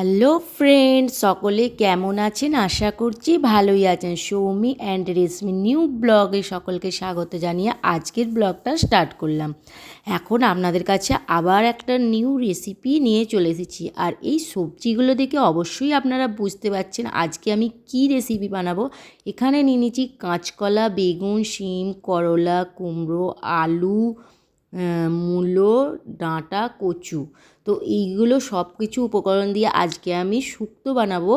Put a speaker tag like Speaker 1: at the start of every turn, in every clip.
Speaker 1: Hello friend সকলে কেমন আছেন? আশা করছি ভালোই আছেন। সৌমি অ্যান্ড রেশমি নিউ ব্লগে সকলকে স্বাগত জানিয়ে আজকের ব্লগটা স্টার্ট করলাম। এখন আপনাদের কাছে আবার একটা নিউ রেসিপি নিয়ে চলে এসেছি। আর এই সবজিগুলো দেখে অবশ্যই আপনারা বুঝতে পারছেন আজকে আমি কি রেসিপি বানাবো। এখানে নিয়ে নিয়েছি কাঁচকলা, বেগুন, শিম, করলা, কুমড়ো, আলু মূলো, ডাঁটা, কচু। তো এইগুলো সব কিছু উপকরণ দিয়ে আজকে আমি শুক্তো বানাবো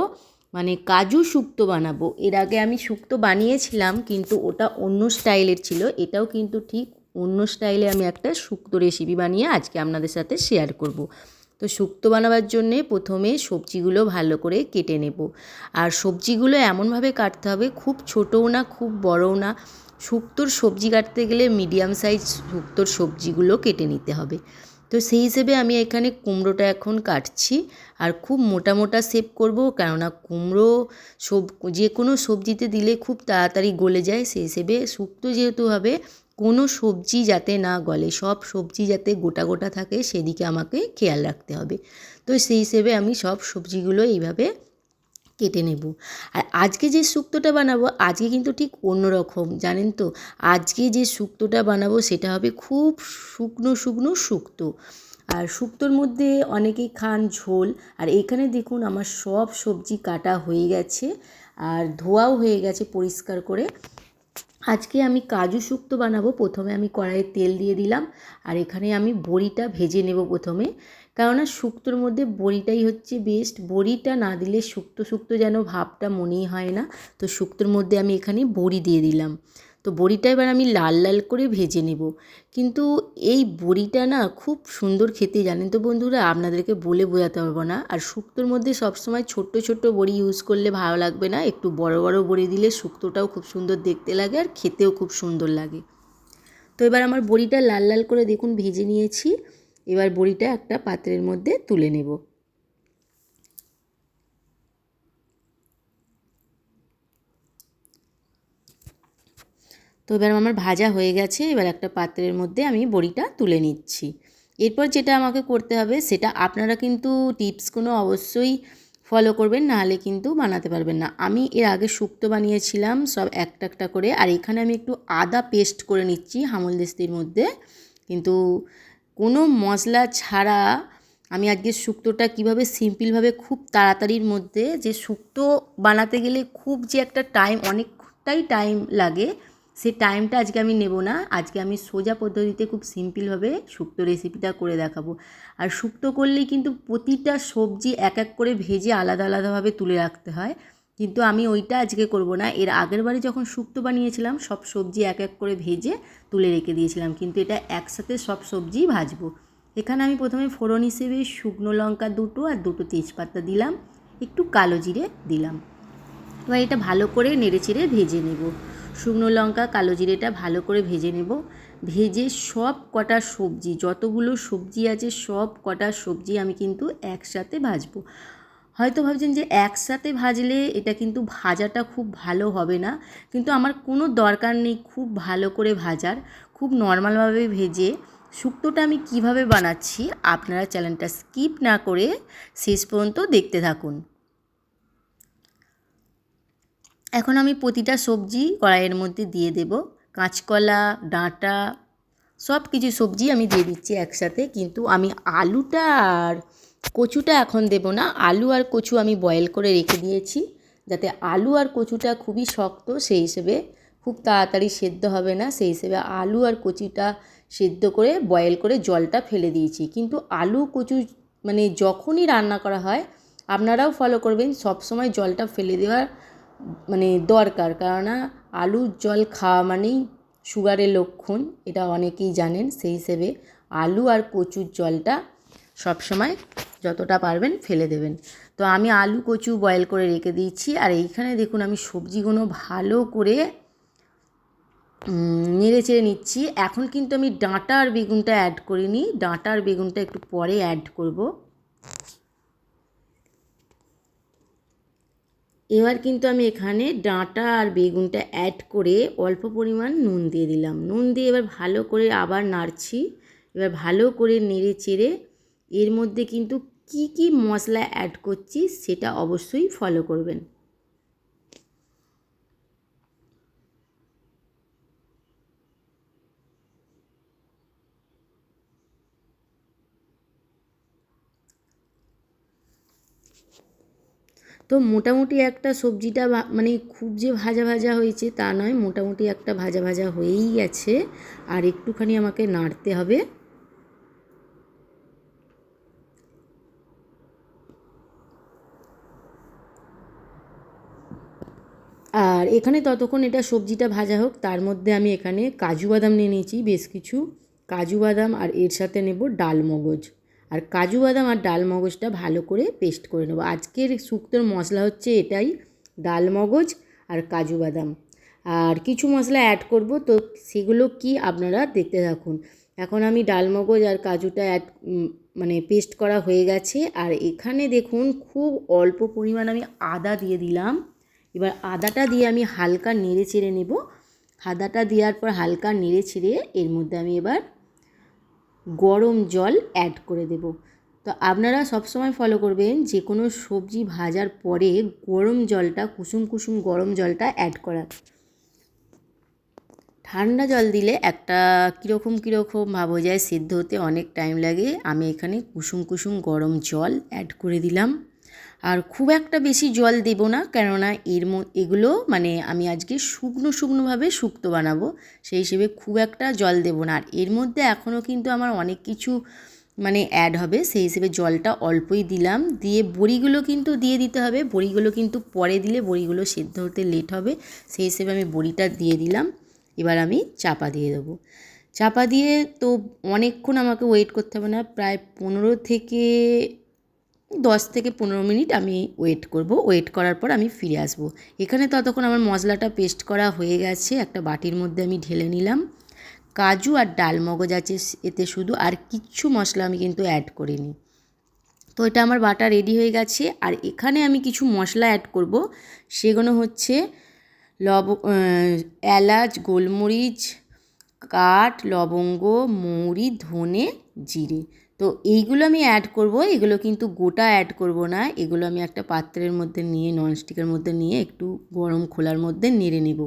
Speaker 1: মানে কাজু শুক্তো বানাবো। এর আগে আমি শুক্তো বানিয়েছিলাম, কিন্তু ওটা অন্য স্টাইলের ছিল। এটাও কিন্তু ঠিক অন্য স্টাইলে আমি একটা শুক্তো রেসিপি বানিয়ে আজকে আপনাদের সাথে শেয়ার করব। তো শুক্তো বানাবার জন্যে প্রথমে সবজিগুলো ভালো করে কেটে নেব। আর সবজিগুলো এমনভাবে কাটতে হবে, খুব ছোটও না, খুব বড়ও না। শুক্তোর সবজি কাটতে গেলে মিডিয়াম সাইজ শুক্তোর সবজিগুলো কেটে নিতে হবে। তো সেই হিসেবে আমি এখানে কুমড়োটা এখন কাটছি আর খুব মোটা মোটা শেপ করব কেননা কুমড়ো সব, যে কোনো সবজিতে দিলে খুব তাড়াতাড়ি গলে যায়, সেই হিসেবে শুক্তো যেহেতু হবে, কোনো সবজি যাতে না গলে, সব সবজি যাতে গোটা গোটা থাকে সেদিকে আমাকে খেয়াল রাখতে হবে। তো সেই হিসেবে আমি সব সবজিগুলো এইভাবে কেটে নেব। আর আজকে যে শুক্তোটা বানাবো, আজকে কিন্তু ঠিক অন্যরকম, জানেন তো? আজকে যে শুক্তোটা বানাবো, সেটা হবে খুব শুকনো শুকনো শুক্তো। আর শুক্তোর মধ্যে অনেকেই খান ঝোল। আর এখানে দেখুন, আমার সব সবজি কাটা হয়ে গেছে। আর ধোয়াও হয়ে গেছে পরিষ্কার করে। আজকে আমি কাজু শুক্তো বানাবো। প্রথমে আমি কড়াইয়ে তেল দিয়ে দিলাম। আর এখানে আমি বড়িটা ভেজে নেব প্রথমে। কেননা শুক্তোর মধ্যে বড়িটাই হচ্ছে বেস্ট বড়িটা না দিলে শুক্তো শুক্তো যেন ভাবটা মনেই হয় না। তো শুক্তোর মধ্যে আমি এখানে বড়ি দিয়ে দিলাম। তো বড়িটা এবার আমি লাল লাল করে ভেজে নেব। কিন্তু এই বড়িটা না খুব সুন্দর খেতে, জানেন তো বন্ধুরা? আপনাদেরকে বলে বোঝাতে পারব না। আর শুক্তোর মধ্যে সবসময় ছোট্ট ছোট্ট বড়ি ইউজ করলে ভালো লাগবে না। একটু বড় বড় বড়ি দিলে শুক্তোটাও খুব সুন্দর দেখতে লাগে আর খেতেও খুব সুন্দর লাগে। তো এবার আমার বড়িটা লাল লাল করে দেখুন ভেজে নিয়েছি। এবার বড়িটা একটা পাত্রের মধ্যে তুলে নেব। তো এবার আমার ভাজা হয়ে গেছে, এবার একটা পাত্রের মধ্যে আমি বড়িটা তুলে নিচ্ছি। এরপর যেটা আমাকে করতে হবে, সেটা আপনারা কিন্তু টিপসগুলো অবশ্যই ফলো করবেন, নাহলে কিন্তু বানাতে পারবেন না। আমি এর আগে শুক্তো বানিয়েছিলাম, সব একটা একটা করে, আর এখানে আমি একটু আদা পেস্ট করে নিচ্ছি হামল দিস্তির মধ্যে। কিন্তু কোনো মশলা ছাড়া আমি আজকে শুক্তোটা কীভাবে সিম্পলভাবে খুব তাড়াতাড়ির মধ্যে যে শুক্তো বানাতে গেলে খুব যে একটা টাইম, অনেকটাই টাইম লাগে, সে টাইমটা আজকে আমি নেব না। আজকে আমি সোজা পদ্ধতিতে খুব সিম্পলভাবে শুক্তো রেসিপিটা করে দেখাবো। আর শুক্তো করলেই কিন্তু প্রতিটা সবজি এক এক করে ভেজে আলাদা আলাদাভাবে তুলে রাখতে হয়। কিন্তু আমি ওইটা আজকে করব না। এর আগের বারে যখন শুক্তো বানিয়েছিলাম, সব সবজি এক এক করে ভেজে তুলে রেখে দিয়েছিলাম। কিন্তু এটা একসাথে সব সবজি ভাজবো। এখানে আমি প্রথমে ফোড়ন হিসেবে শুকনো লঙ্কা দুটো আর দুটো তেজপাতা দিলাম, একটু কালো জিরে দিলাম। এবার এটা ভালো করে নেড়ে চেড়ে ভেজে নেব। শুকনো লঙ্কা, কালো জিরেটা ভালো করে ভেজে নেব। ভেজে সব কটা সবজি, যতগুলো সবজি আছে, সব কটা সবজি আমি কিন্তু একসাথে ভাজবো। হয়তো ভাবছেন যে একসাথে ভাজলে এটা কিন্তু ভাজাটা খুব ভালো হবে না, কিন্তু আমার কোনো দরকার নেই খুব ভালো করে ভাজার, খুব নর্মালভাবে ভেজে শুক্তোটা আমি কীভাবে বানাচ্ছি আপনারা চ্যানেলটা স্কিপ না করে শেষ পর্যন্ত দেখতে থাকুন। এখন আমি প্রতিটা সবজি কড়াইয়ের মধ্যে দিয়ে দেব, কাঁচকলা, ডাঁটা সব কিছু সবজি আমি দিয়ে দিচ্ছি একসাথে, কিন্তু আমি আলুটা আর কচুটা এখন দেব না, আলু আর কচু আমি বয়েল করে রেখে দিয়েছি, যাতে আলু আর কচুটা খুবই শক্ত, সেই হিসেবে খুব তাড়াতাড়ি সেদ্ধ হবে না, সেই হিসেবে আলু আর কচুটা সেদ্ধ করে বয়েল করে জলটা ফেলে দিয়েছি। কিন্তু আলু, কচু মানে যখনই রান্না করা হয়, আপনারাও ফলো করবেন সব সময় জলটা ফেলে দেওয়ার মানে দরকার, কেননা আলুর জল খাওয়া মানেই সুগারের লক্ষণ, এটা অনেকেই জানেন, সেই হিসেবে আলু আর কচুর জলটা সবসময় যতটা পারবেন ফেলে দেবেন। তো আমি আলু, কচু বয়েল করে রেখে দিয়েছি। আর এইখানে দেখুন আমি সবজিগুলো ভালো করে নেড়ে চেড়ে নিচ্ছি। এখন কিন্তু আমি ডাঁটা আর বেগুনটা অ্যাড করিনি। ডাঁটা আর বেগুনটা একটু পরে অ্যাড করব। এবার কিন্তু আমি এখানে ডাঁটা আর বেগুনটা অ্যাড করে অল্প পরিমাণ নুন দিয়ে দিলাম। নুন দিয়ে এবার ভালো করে আবার নাড়ছি। এবার ভালো করে নেড়ে চেড়ে এর মধ্যে কিন্তু কি কি মশলা অ্যাড করছি সেটা অবশ্যই ফলো করবেন। তো মোটামুটি একটা সবজিটা মানে খুব যে ভাজা ভাজা হয়েছে তা নয়, মোটামুটি একটা ভাজা ভাজা হয়েই গেছে। আর একটুখানি আমাকে নাড়তে হবে। আর এখানে ততক্ষণ এটা সবজিটা ভাজা হোক, তার মধ্যে আমি এখানে কাজু বাদাম নিয়ে নিয়েছি, বেশ কিছু কাজু বাদাম আর এর সাথে নেব ডাল মগজ। আর কাজু বাদাম আর ডাল মগজটা ভালো করে পেস্ট করে নেব। আজকের শুক্তোর মশলা হচ্ছে এটাই, ডাল মগজ আর কাজু বাদাম। আর কিছু মশলা অ্যাড করব, তো সেগুলো কি আপনারা দেখতে থাকুন। এখন আমি ডাল মগজ আর কাজুটা অ্যাড মানে পেস্ট করা হয়ে গেছে। আর এখানে দেখুন, খুব অল্প পরিমাণ আমি আদা দিয়ে দিলাম। এবার আদাটা দিয়ে আমি হালকা নেড়ে চেড়ে নেব। আদাটা দেওয়ার পর হালকা নেড়ে ছেড়ে এর মধ্যে আমি এবার গরম জল অ্যাড করে দেব। তো আপনারা সবসময় ফলো করবেন যে কোনো সবজি ভাজার পরে গরম জলটা, কুসুম কুসুম গরম জলটা অ্যাড করা ঠান্ডা জল দিলে একটা কীরকম কীরকম ভাব হয়ে যায়, সিদ্ধ হতে অনেক টাইম লাগে। আমি এখানে কুসুম কুসুম গরম জল অ্যাড করে দিলাম। আর খুব একটা বেশি জল দেব না, কেননা এর এগুলো মানে আমি আজকে শুকনো শুকনোভাবে শুক্তো বানাবো, সেই হিসেবে খুব একটা জল দেব না। আর এর মধ্যে এখনও কিন্তু আমার অনেক কিছু মানে অ্যাড হবে, সেই হিসেবে জলটা অল্পই দিলাম। দিয়ে বড়িগুলো কিন্তু দিয়ে দিতে হবে, বড়িগুলো কিন্তু পরে দিলে বড়িগুলো সেদ্ধ হতে লেট হবে, সেই হিসেবে আমি বড়িটা দিয়ে দিলাম। এবার আমি চাপা দিয়ে দেবো। চাপা দিয়ে তো অনেকক্ষণ আমাকে ওয়েট করতে হবে না, প্রায় পনেরো থেকে দশ থেকে পনেরো মিনিট আমি ওয়েট করব। ওয়েট করার পর আমি ফিরে আসব। এখানে ততক্ষণ আমার মশলাটা পেস্ট করা হয়ে গেছে। একটা বাটির মধ্যে আমি ঢেলে নিলাম। কাজু আর ডাল মগজ আছে এতে শুধু আর কিচ্ছু মশলা আমি কিন্তু অ্যাড করিনি। তো এটা আমার বাটা রেডি হয়ে গেছে। আর এখানে আমি কিছু মশলা অ্যাড করব। সেগুলো হচ্ছে লব এলাচ, গোলমরিচ, কাঠ, লবঙ্গ, মৌরি, ধনে, জিরে। তো এইগুলো আমি অ্যাড করব, এগুলো কিন্তু গোটা অ্যাড করব না, এগুলো আমি একটা পাত্রের মধ্যে নিয়ে ননস্টিকের মধ্যে নিয়ে একটু গরম খোলার মধ্যে নেড়ে নেব।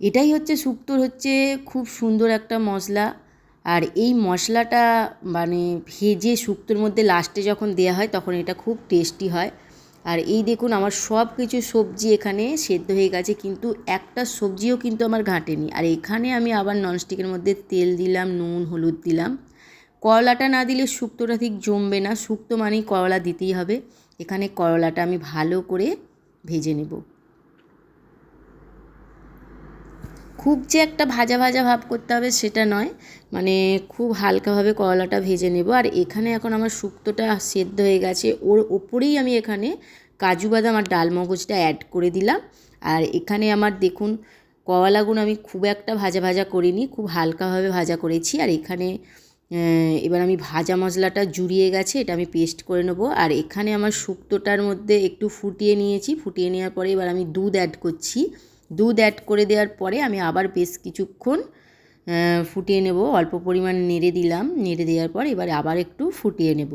Speaker 1: এটাই হচ্ছে শুক্তোর হচ্ছে খুব সুন্দর একটা মশলা, আর এই মশলাটা মানে ভেজে শুক্তোর মধ্যে লাস্টে যখন দেওয়া হয়, তখন এটা খুব টেস্টি হয়। আর এই দেখুন, আমার সব কিছু সবজি এখানে সেদ্ধ হয়ে গেছে, কিন্তু একটা সবজিও কিন্তু আমার ঘাটেনি। আর এখানে আমি আবার ননস্টিকের মধ্যে তেল দিলাম, নুন, হলুদ দিলাম। করলাটা না দিলে শুক্তোটা ঠিক জমবে না। শুক্তো মানেই করলা দিতেই হবে। এখানে করলাটা আমি ভালো করে ভেজে নেব। খুব যে একটা ভাজা ভাজা ভাব করতে হবে সেটা নয়। মানে খুব হালকাভাবে করলাটা ভেজে নেব। আর এখানে এখন আমার শুক্তোটা সেদ্ধ হয়ে গেছে। ওর ওপরেই আমি এখানে কাজু বাদাম আর ডাল মগজটা অ্যাড করে দিলাম। আর এখানে আমার দেখুন কলাগুলো আমি খুব একটা ভাজা ভাজা করিনি, খুব হালকাভাবে ভাজা করেছি। আর এখানে এবার আমি ভাজা মশলাটা জুড়িয়ে গেছে, এটা আমি পেস্ট করে নেব। আর এখানে আমার শুক্তোটার মধ্যে একটু ফুটিয়ে নিয়েছি। ফুটিয়ে নেওয়ার পরে এবার আমি দুধ অ্যাড করছি। দুধ অ্যাড করে দেওয়ার পরে আমি আবার বেশ কিছুক্ষণ ফুটিয়ে নেব। অল্প পরিমাণ নেড়ে দিলাম। নেড়ে দেওয়ার পর এবার আবার একটু ফুটিয়ে নেব।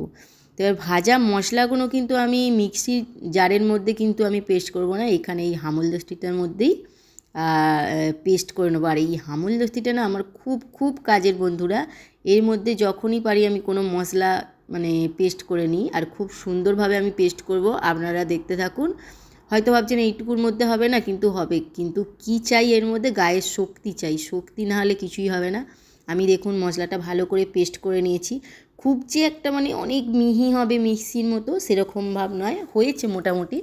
Speaker 1: তো এবার ভাজা মশলাগুলো কিন্তু আমি মিক্সির জারের মধ্যে কিন্তু আমি পেস্ট করব না। এখানে এই হামুল দস্তিটার মধ্যেই পেস্ট করে নেব। আর এই হামুল দস্তিটা না আমার খুব খুব কাজের বন্ধুরা। এর মধ্যে যখনই পারি আমি কোনো মশলা মানে পেস্ট করে নিই। আর খুব সুন্দরভাবে আমি পেস্ট করব। আপনারা দেখতে থাকুন। হয়তো ভাবছেন এইটুকুর মধ্যে হবে না, কিন্তু হবে। কিন্তু কি চাই এর মধ্যে? গায়ের শক্তি চাই। শক্তি না হলে কিছুই হবে না। আমি দেখুন মশলাটা ভালো করে পেস্ট করে নিয়েছি। খুব যে একটা মানে অনেক মিহি হবে মিক্সির মতো, সেরকম ভাব নয়। হয়েছে মোটামুটি।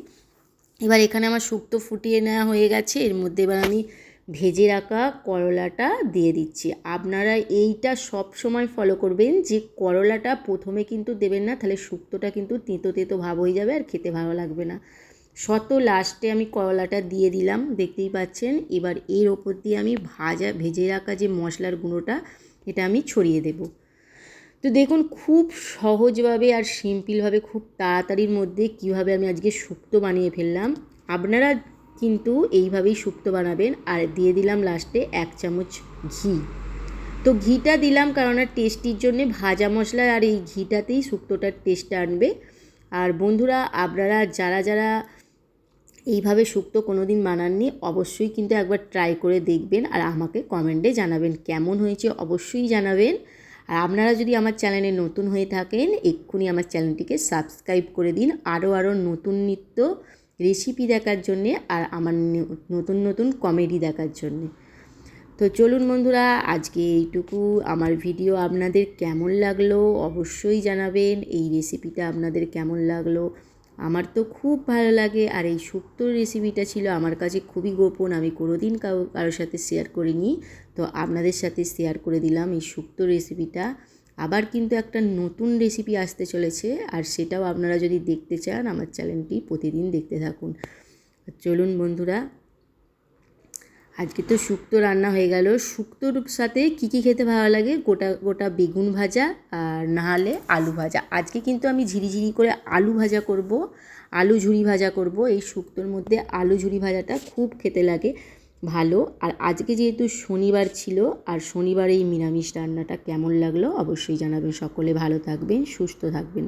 Speaker 1: এবার এখানে আমার শুক্তো ফুটিয়ে নেওয়া হয়ে গেছে। এর মধ্যে এবার আমি ভেজে রাখা করলাটা দিয়ে দিচ্ছি। আপনারা এইটা সব সময় ফলো করবেন যে করলাটা প্রথমে কিন্তু দেবেন না, তাহলে শুক্তোটা কিন্তু তেঁতো তেঁতো ভাব হয়ে যাবে আর খেতে ভালো লাগবে না। শত লাস্টে আমি করলাটা দিয়ে দিলাম, দেখতেই পাচ্ছেন। এবার এর ওপর দিয়ে আমি ভাজা, ভেজে রাখা যে মশলার গুঁড়োটা, এটা আমি ছড়িয়ে দেব। তো দেখুন, খুব সহজভাবে আর সিম্পলভাবে, খুব তাড়াতাড়ির মধ্যে কীভাবে আমি আজকে শুক্তো বানিয়ে ফেললাম। আপনারা কিন্তু এইভাবেই শুক্তো বানাবেন। আর দিয়ে দিলাম লাস্টে এক চামচ ঘি। তো ঘিটা দিলাম কারণ আর টেস্টির জন্যে ভাজা মশলা আর এই ঘিটাতেই শুক্তোটার টেস্টটা আনবে। আর বন্ধুরা, আপনারা যারা যারা এইভাবে শুক্তো কোনো দিন বানাননি, অবশ্যই কিন্তু একবার ট্রাই করে দেখবেন আর আমাকে কমেন্টে জানাবেন কেমন হয়েছে অবশ্যই জানাবেন। আর আপনারা যদি আমার চ্যানেলে নতুন হয়ে থাকেন, এক্ষুনি আমার চ্যানেলটিকে সাবস্ক্রাইব করে দিন। আরও আরও নতুন নিত্য রেসিপি দেখার জন্যে আর আমার নতুন নতুন কমেডি দেখার জন্যে। তো চলুন বন্ধুরা, আজকে এইটুকু। আমার ভিডিও আপনাদের কেমন লাগল অবশ্যই জানাবেন। এই রেসিপিটা আপনাদের কেমন লাগল? আমার তো খুব ভালো লাগে। আর এই শুক্তোর রেসিপিটা ছিল আমার কাছে খুবই গোপন। আমি কোনোদিন কারও কারোর সাথে শেয়ার করিনি। তো আপনাদের সাথে শেয়ার করে দিলাম এই শুক্তো রেসিপিটা আবার কিন্তু একটা নতুন রেসিপি আসতে চলেছে। আর সেটাও আপনারা যদি দেখতে চান, আমার চ্যানেলটি প্রতিদিন দেখতে থাকুন। চলুন বন্ধুরা আজকে তো শুক্তো রান্না হয়ে গেল। শুক্তোর সাথে কী কী খেতে ভালো লাগে? গোটা গোটা বেগুন ভাজা আর নাহলে আলু ভাজা। আজকে কিন্তু আমি ঝিরিঝিরি করে আলু ভাজা করব, আলু ঝুরি ভাজা করব। এই শুক্তোর মধ্যে আলু ঝুরি ভাজাটা খুব খেতে লাগে, ভালো। আর আজকে যেহেতু শনিবার ছিল আর শনিবার এই নিরামিষ রান্নাটা কেমন লাগল অবশ্যই জানাবেন। সকলে ভালো থাকবেন, সুস্থ থাকবেন।